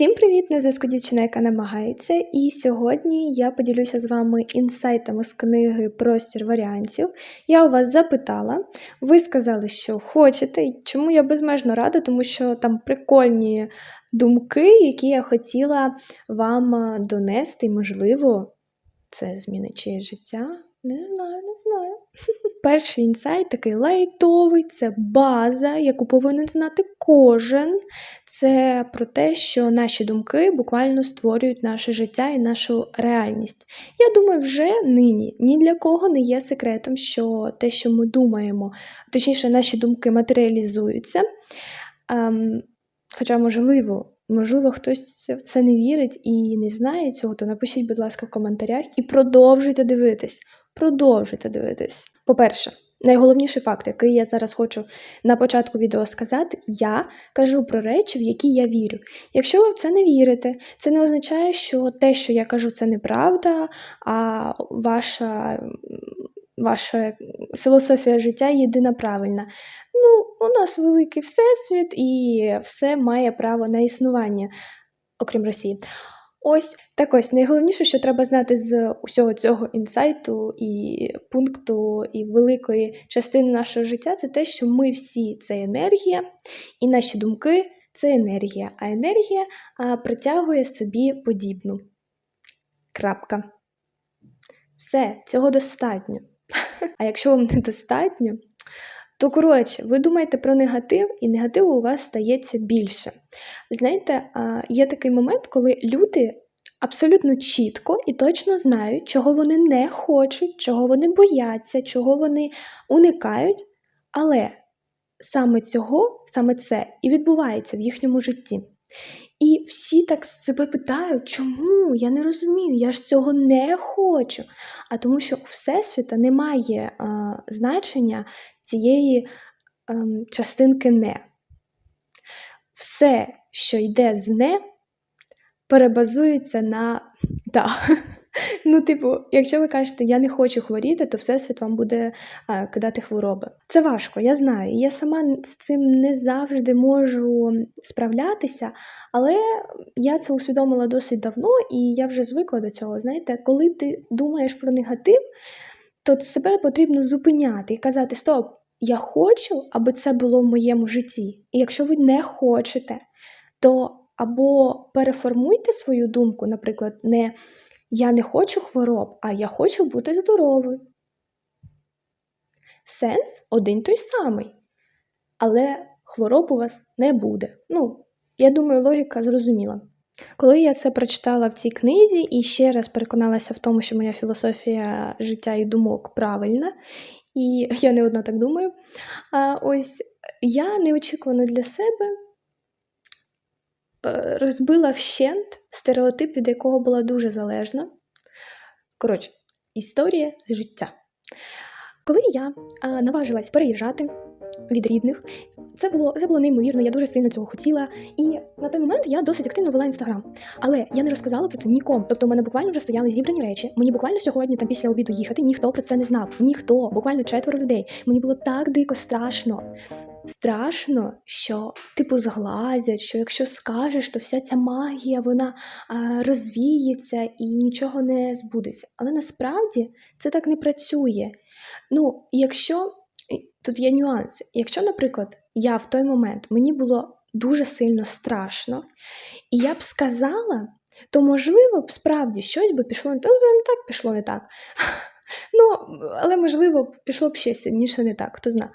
Всім привіт! На зв'язку дівчина, яка намагається. І сьогодні я поділюся з вами інсайтами з книги Простір варіантів. Я у вас запитала, ви сказали, що хочете, і чому я безмежно рада, тому що там прикольні думки, які я хотіла вам донести, і, можливо, це змінить чиєсь життя. Не знаю, не знаю. Перший інсайт такий лайтовий, це база, яку повинен знати кожен. Це про те, що наші думки буквально створюють наше життя і нашу реальність. Я думаю, вже нині ні для кого не є секретом, що те, що ми думаємо, точніше, наші думки матеріалізуються. Ем, Хоча, можливо, можливо, хтось в це не вірить і не знає цього, то напишіть, будь ласка, в коментарях і продовжуйте дивитись. Продовжуйте дивитись. По-перше, найголовніший факт, який я зараз хочу на початку відео сказати, я кажу про речі, в які я вірю. Якщо ви в це не вірите, це не означає, що те, що я кажу, це неправда, а ваша ваша філософія життя єдина правильна. Ну, у нас великий всесвіт, і все має право на існування, окрім Росії. Ось так ось найголовніше, що треба знати з усього цього інсайту і пункту, і великої частини нашого життя, це те, що ми всі це енергія, і наші думки це енергія, а енергія а, притягує собі подібну. Крапка. Все, цього достатньо. А якщо вам недостатньо, то, коротше, ви думаєте про негатив, і негативу у вас стається більше. Знаєте, є такий момент, коли люди абсолютно чітко і точно знають, чого вони не хочуть, чого вони бояться, чого вони уникають, але саме цього, саме це і відбувається в їхньому житті. І всі так себе питають, чому? Я не розумію, я ж цього не хочу. А тому, що у Всесвіта немає е, значення цієї ем, частинки не. Все, що йде з не, перебазується на да. Ну, типу, якщо ви кажете, я не хочу хворіти, то Всесвіт вам буде а, кидати хвороби. Це важко, я знаю. Я сама з цим не завжди можу справлятися, але я це усвідомила досить давно, і я вже звикла до цього. Знаєте, коли ти думаєш про негатив, то себе потрібно зупиняти і казати: Стоп, я хочу, аби це було в моєму житті. І якщо ви не хочете, то або переформуйте свою думку, наприклад, не я не хочу хвороб, а я хочу бути здоровою. Сенс один той самий. Але хвороб у вас не буде. Ну, я думаю, логіка зрозуміла. Коли я це прочитала в цій книзі і ще раз переконалася в тому, що моя філософія життя і думок правильна, і я не одна так думаю, ось я неочікувано для себе розбила вщент стереотип, від якого була дуже залежна. Коротше, історія життя. Коли я наважилась переїжджати від рідних, це було це було неймовірно, я дуже сильно цього хотіла. І на той момент я досить активно вела інстаграм. Але я не розказала про це нікому. Тобто, у мене буквально вже стояли зібрані речі. Мені буквально сьогодні, там після обіду їхати, ніхто про це не знав. Ніхто, буквально четверо людей. Мені було так дико страшно. Страшно, що типу зглазять, що якщо скажеш, то вся ця магія вона а, розвіється і нічого не збудеться. Але насправді це так не працює. Ну, якщо тут є нюанси. Якщо, наприклад, я в той момент мені було дуже сильно страшно, і я б сказала, то можливо б справді щось би пішло не так, ну, так пішло не так. Ну, але, можливо, пішло б ще сильніше не так, хто знає.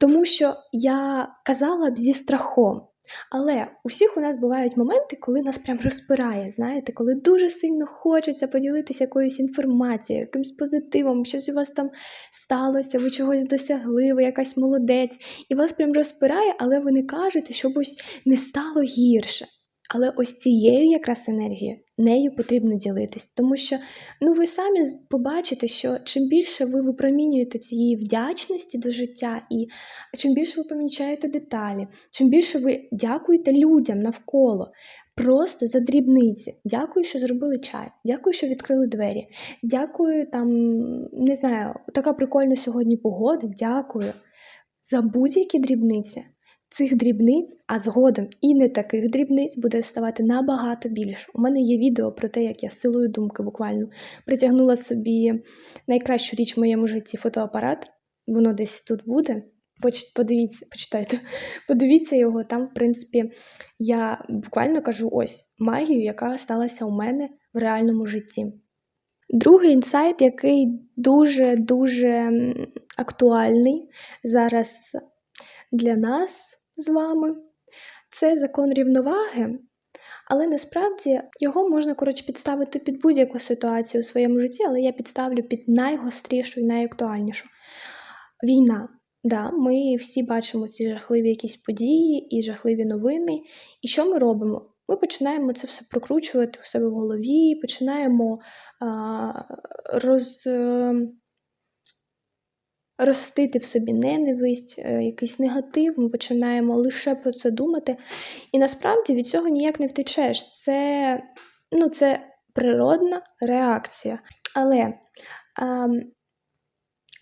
Тому що я казала б зі страхом. Але у всіх у нас бувають моменти, коли нас прям розпирає, знаєте, коли дуже сильно хочеться поділитися якоюсь інформацією, якимсь позитивом, щось у вас там сталося, ви чогось досягли, ви якась молодець, і вас прям розпирає, але ви не кажете, щоб ось не стало гірше. Але ось цією якраз енергією нею потрібно ділитись, тому що ну ви самі побачите, що чим більше ви випромінюєте цієї вдячності до життя, і чим більше ви помічаєте деталі, чим більше ви дякуєте людям навколо. Просто за дрібниці. Дякую, що зробили чай. Дякую, що відкрили двері. Дякую, там, не знаю, така прикольна сьогодні погода. Дякую. За будь-які дрібниці цих дрібниць, а згодом і не таких дрібниць буде ставати набагато більше. У мене є відео про те, як я силою думки буквально притягнула собі найкращу річ в моєму житті фотоапарат. Воно десь тут буде. Подивіться, почитайте, подивіться його. Там, в принципі, я буквально кажу ось магію, яка сталася у мене в реальному житті. Другий інсайт, який дуже-дуже актуальний зараз для нас з вами, це закон рівноваги. Але насправді його можна коротше підставити під будь-яку ситуацію у своєму житті, але я підставлю під найгострішу і найактуальнішу. Війна. Да, ми всі бачимо ці жахливі якісь події і жахливі новини. І що ми робимо? Ми починаємо це все прокручувати у себе в голові, починаємо а, роз, е, ростити в собі ненависть, е, якийсь негатив, ми починаємо лише про це думати. І насправді від цього ніяк не втечеш. Це, ну, це природна реакція. Але а,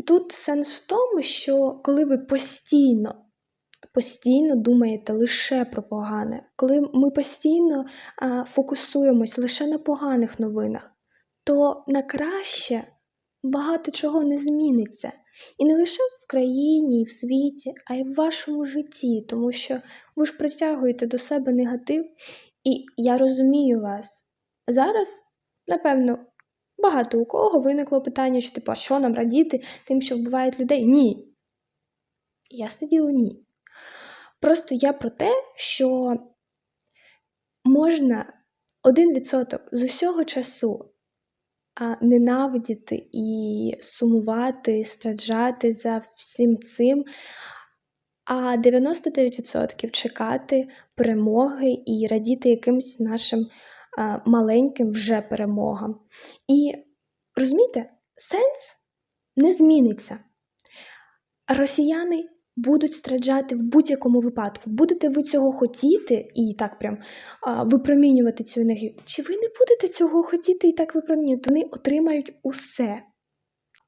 тут сенс в тому, що коли ви постійно. Постійно думаєте лише про погане, коли ми постійно а, фокусуємось лише на поганих новинах, то на краще багато чого не зміниться. І не лише в країні, і в світі, а й в вашому житті, тому що ви ж притягуєте до себе негатив, і я розумію вас. Зараз, напевно, багато у кого виникло питання, що типу, а що нам радіти тим, що вбивають людей? Ні. Ясне діло, ні. Просто я про те, що можна 1% з усього часу ненавидіти і сумувати, страждати за всім цим, а 99% чекати перемоги і радіти якимось нашим маленьким вже перемогам. І розумієте, сенс не зміниться. Росіяни будуть страждати в будь-якому випадку. Будете ви цього хотіти і так прям а, випромінювати цю енергію, чи ви не будете цього хотіти і так випромінювати, вони отримають усе.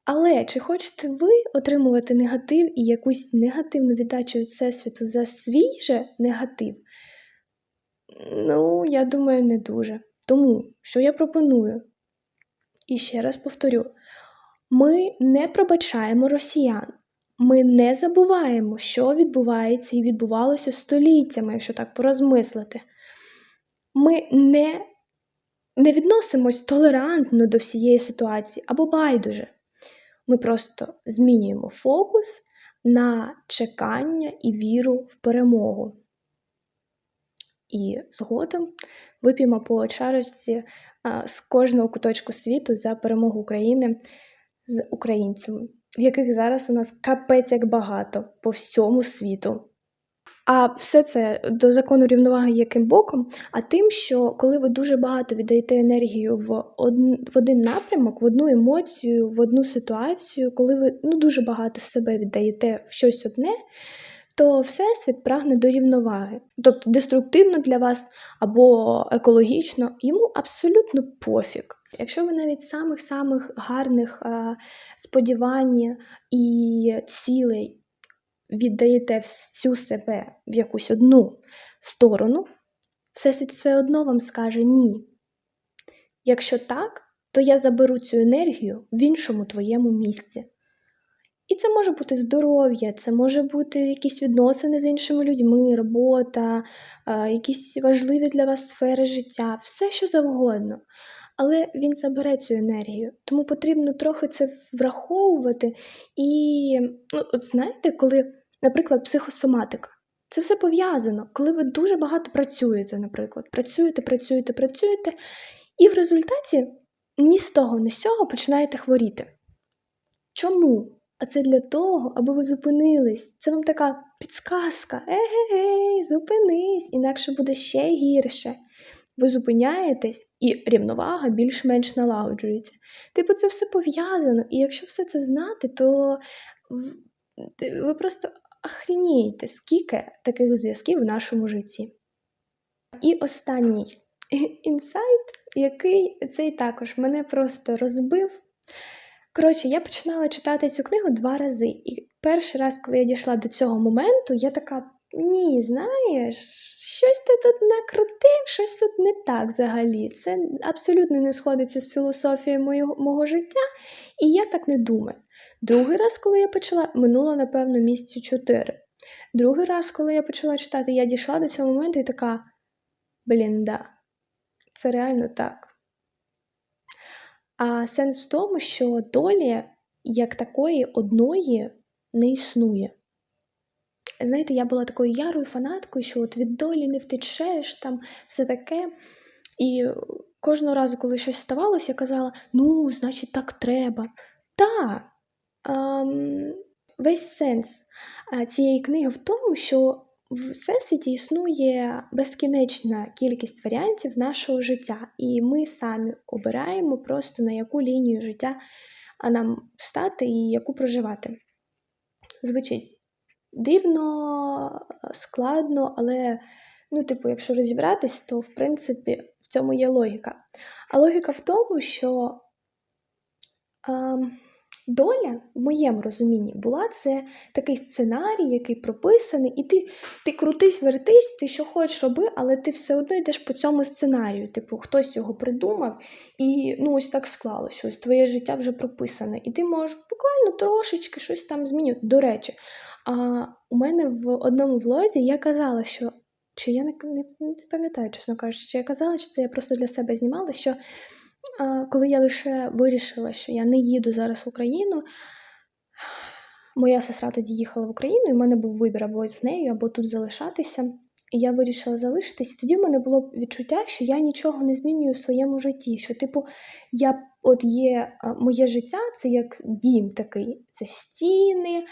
Але чи хочете ви отримувати негатив і якусь негативну віддачу від Всесвіту за свій же негатив? Ну, я думаю, не дуже. Тому що я пропоную, і ще раз повторю: ми не пробачаємо росіян. Ми не забуваємо, що відбувається і відбувалося століттями, якщо так порозмислити. Ми не, не відносимось толерантно до всієї ситуації або байдуже. Ми просто змінюємо фокус на чекання і віру в перемогу. І згодом вип'ємо по чарочці з кожного куточку світу за перемогу України з українцями яких зараз у нас капець як багато по всьому світу. А все це до закону рівноваги яким боком? А тим, що коли ви дуже багато віддаєте енергію в один, напрямок, в одну емоцію, в одну ситуацію, коли ви ну, дуже багато себе віддаєте в щось одне, то Всесвіт прагне до рівноваги. Тобто деструктивно для вас або екологічно, йому абсолютно пофіг. Якщо ви навіть самих-самих гарних а, сподівань і цілей віддаєте всю себе в якусь одну сторону, Всесвіт все одно вам скаже ні. Якщо так, то я заберу цю енергію в іншому твоєму місці. І це може бути здоров'я, це може бути якісь відносини з іншими людьми, робота, якісь важливі для вас сфери життя, все що завгодно. Але він забере цю енергію. Тому потрібно трохи це враховувати. І, ну, от знаєте, коли, наприклад, психосоматика, це все пов'язано, коли ви дуже багато працюєте, наприклад, працюєте, працюєте, працюєте, і в результаті ні з того, ні з цього починаєте хворіти. Чому? А це для того, аби ви зупинились. Це вам така підсказка. Егегей, зупинись, інакше буде ще гірше. Ви зупиняєтесь, і рівновага більш-менш налагоджується. Типу, це все пов'язано, і якщо все це знати, то ви просто охренієте, скільки таких зв'язків в нашому житті. І останній інсайт, який цей також мене просто розбив. Коротше, я починала читати цю книгу два рази. І перший раз, коли я дійшла до цього моменту, я така ні, знаєш, щось ти тут накрутив, щось тут не так взагалі. Це абсолютно не сходиться з філософією мого, мого життя, і я так не думаю. Другий раз, коли я почала, минуло, напевно, місяці чотири. Другий раз, коли я почала читати, я дійшла до цього моменту і така: блін, да, це реально так. А сенс в тому, що долі як такої одної не існує. Знаєте, я була такою ярою фанаткою, що от від долі не втечеш, там все таке. І кожного разу, коли щось ставалося, я казала: ну, значить, так треба. Так, ем, весь сенс цієї книги в тому, що в всесвіті існує безкінечна кількість варіантів нашого життя, і ми самі обираємо просто на яку лінію життя нам стати і яку проживати. Звучить дивно, складно, але, ну, типу, якщо розібратись, то в принципі в цьому є логіка. А логіка в тому, що. А, Доля, в моєму розумінні, була це такий сценарій, який прописаний, і ти ти крутись, вертись, ти що хочеш роби, але ти все одно йдеш по цьому сценарію. Типу, хтось його придумав, і ну ось так склало, що ось твоє життя вже прописане. І ти можеш буквально трошечки щось там змінювати. До речі, а у мене в одному влозі я казала, що чи я не, не, не пам'ятаю, чесно кажучи, чи я казала, чи це я просто для себе знімала, що коли я лише вирішила, що я не їду зараз в Україну, моя сестра тоді їхала в Україну, і в мене був вибір або з нею, або тут залишатися. І я вирішила залишитись. І тоді в мене було відчуття, що я нічого не змінюю в своєму житті. Що, типу, я от є моє життя це як дім такий: це стіни,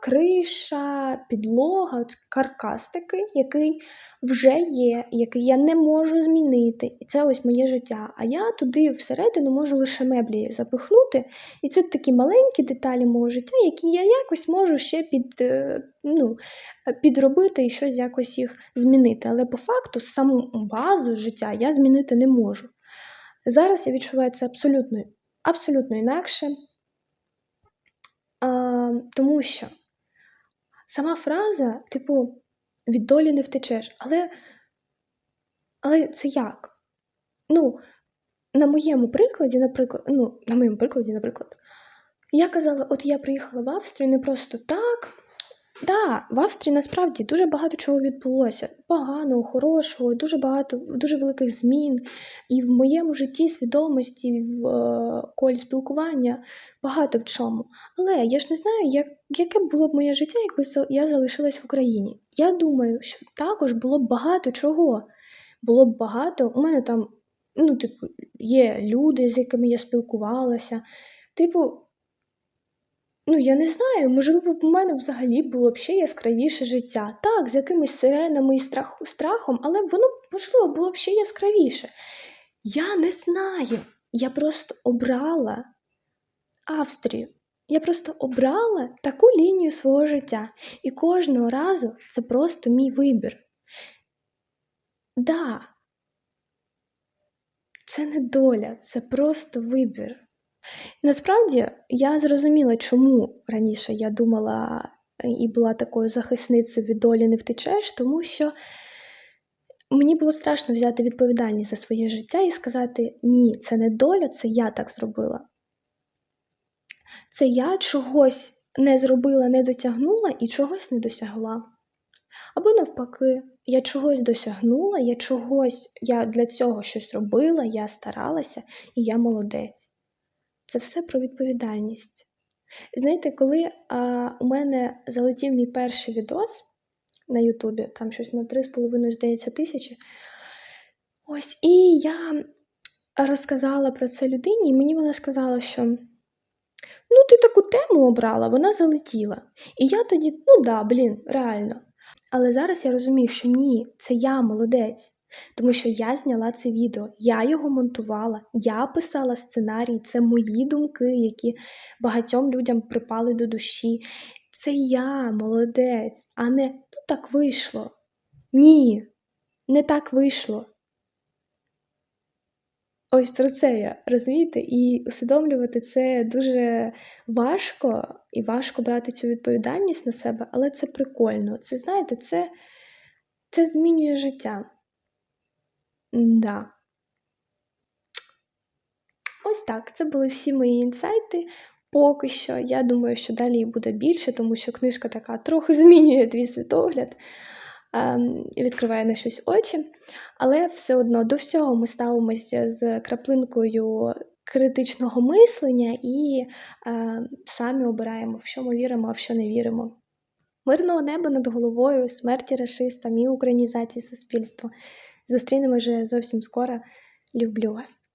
криша, підлога, каркас такий, який вже є, який я не можу змінити. І це ось моє життя. А я туди всередину можу лише меблі запихнути. І це такі маленькі деталі мого життя, які я якось можу ще під, е, ну, підробити і щось якось їх змінити. Але по факту саму базу життя я змінити не можу. Зараз я відчуваю це абсолютно, абсолютно інакше. Тому що сама фраза, типу, від долі не втечеш. Але але це як? Ну, на моєму прикладі, наприклад, ну, на моєму прикладі, наприклад, я казала, от я приїхала в Австрію не просто так. Да, в Австрії насправді дуже багато чого відбулося. Поганого, хорошого, дуже багато, дуже великих змін. І в моєму житті свідомості, в е, колі спілкування багато в чому. Але я ж не знаю, як, яке було б моє життя, якби я залишилась в Україні. Я думаю, що також було б багато чого. Було б багато. У мене там, ну, типу, є люди, з якими я спілкувалася. Типу. Ну, я не знаю, можливо, б у мене взагалі було б ще яскравіше життя. Так, з якимись сиренами і страх, страхом, але воно, можливо, було б ще яскравіше. Я не знаю. Я просто обрала Австрію. Я просто обрала таку лінію свого життя. І кожного разу це просто мій вибір. Да, це не доля, це просто вибір. Насправді я зрозуміла, чому раніше я думала е, і була такою захисницею від долі не втечеш, тому що мені було страшно взяти відповідальність за своє життя і сказати: ні, це не доля, це я так зробила. Це я чогось не зробила, не дотягнула і чогось не досягла. Або навпаки, я чогось досягнула, я чогось, я для цього щось робила, я старалася, і я молодець. Це все про відповідальність. Знаєте, коли а, у мене залетів мій перший відос на Ютубі, там щось на 3,5, здається, тисячі. Ось, і я розказала про це людині, і мені вона сказала, що ну, ти таку тему обрала, вона залетіла. І я тоді, ну да, блін, реально. Але зараз я розумію, що ні, це я молодець. Тому що я зняла це відео, я його монтувала, я писала сценарій, це мої думки, які багатьом людям припали до душі. Це я молодець, а не ну так вийшло. Ні, не так вийшло. Ось про це я, розумієте? І усвідомлювати це дуже важко, і важко брати цю відповідальність на себе, але це прикольно. Це, знаєте, це це змінює життя. Да. Ось так. Це були всі мої інсайти. Поки що. Я думаю, що далі буде більше, тому що книжка така трохи змінює твій світогляд, ем, відкриває на щось очі. Але все одно до всього ми ставимося з краплинкою критичного мислення і е, самі обираємо, в що ми віримо, а в що не віримо. Мирного неба над головою, смерті расистам і українізації суспільства. Зустрінемо вже зовсім скоро. Люблю вас!